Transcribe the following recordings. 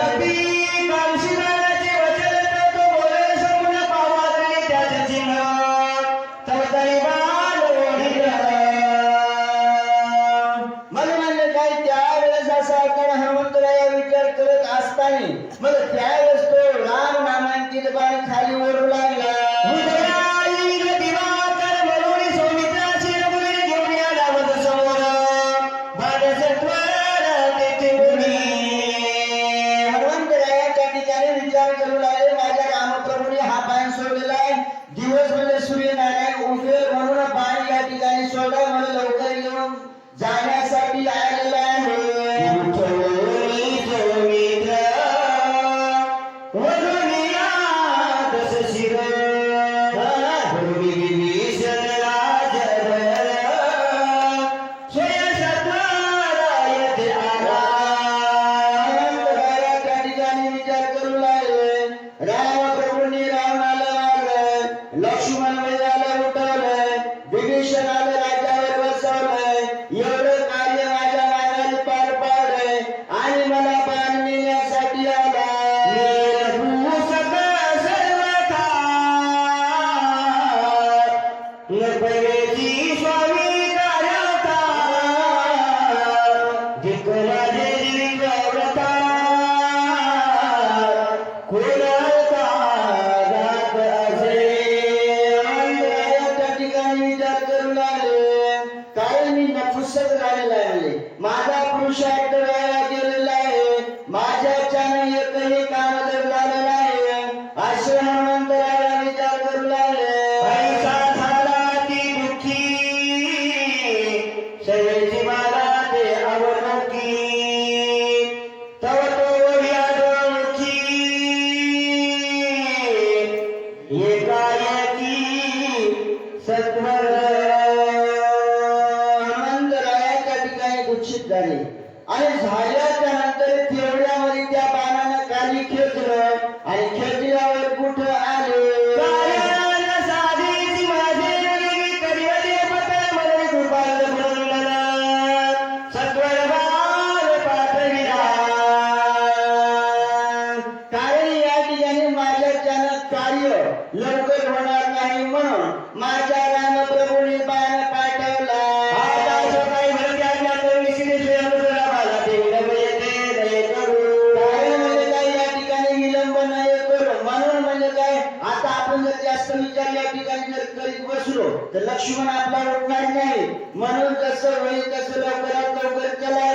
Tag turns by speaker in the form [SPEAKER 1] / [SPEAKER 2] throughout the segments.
[SPEAKER 1] शबी मिळाले कारण मी नपुसक आलेलं आहे? माझा पुरुषार्थ 天才 उशिरो तर लक्ष्मण आपला उठणार नाही. म्हणून कसं होईल कसं लवकरात लवकर केलाय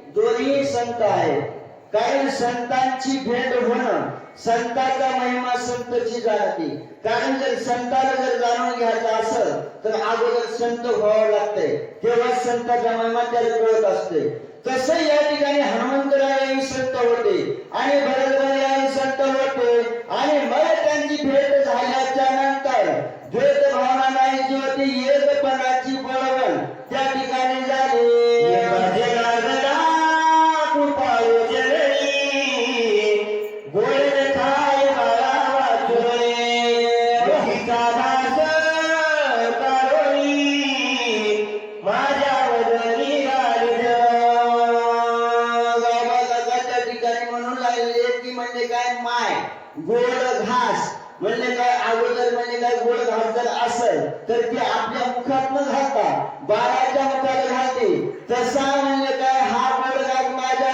[SPEAKER 2] दोन्ही
[SPEAKER 1] संत आहे कारण संतांची भेट होणं संतांचा महिमा संतची जाणते कारण जर संताला जर जाणून घ्यायचं असेल तर अगोदर संत व्हावं लागतंय. तेव्हा संताचा महिमा त्याला कळत असते तसं या ठिकाणी हनुमंतरायाही संत होते आणि भरतरायाही संत होते आणि मग गोड घास म्हणजे काय अगोदर म्हणजे काय गोड घास जर असेल तर ते आपल्या मुखात न घालता बाळाच्या मुखात घालते. तसा म्हणजे काय हा गोड घास माझ्या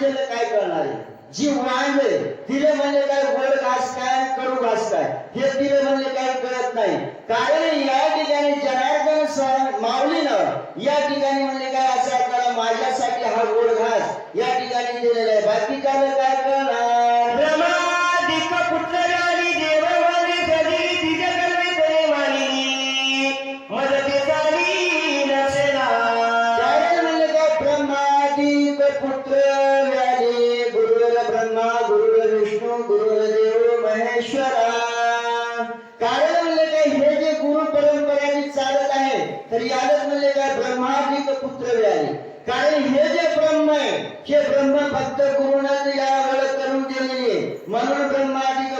[SPEAKER 1] केलं काय करणार जी मांडले तिले म्हणजे काय वड घास काय कडू घास काय? हे तिले म्हणजे काय कळत नाही. कारण या ठिकाणी जनार्दन सर माऊलीनं या ठिकाणी म्हणजे काय असं करा माझ्यासाठी हा गोड घास या ठिकाणी दिलेला आहे. बाकी काय करणार?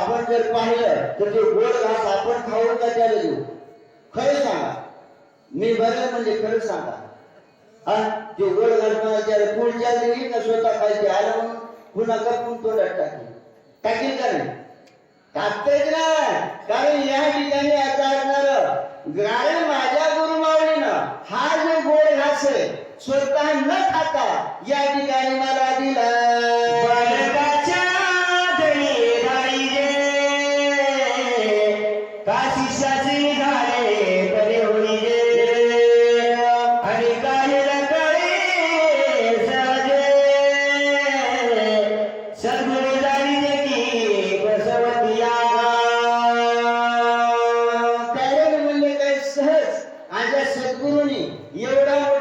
[SPEAKER 1] आपण जर पाहिलं तर ते गोड घास आपण खाऊन का त्या देऊ? खरं सांगा. मी बरं म्हणजे खरं सांगा. हा? ते गोड घास मला पुढच्या दिली न स्वतः पाहिजे आलं म्हणून पुन्हा कपून तोंडात टाकली टाकेल का नाही? टाकतेच ना. कारण या ठिकाणी आता असणार गाय माझ्या गुरुमावळीनं. हा जो गोड घास आहे स्वतः न खाता या ठिकाणी
[SPEAKER 2] ya saben o no,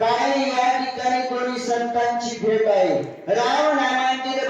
[SPEAKER 1] कारण या ठिकाणी दोन्ही संतांची भेट आहे. राम नामांकित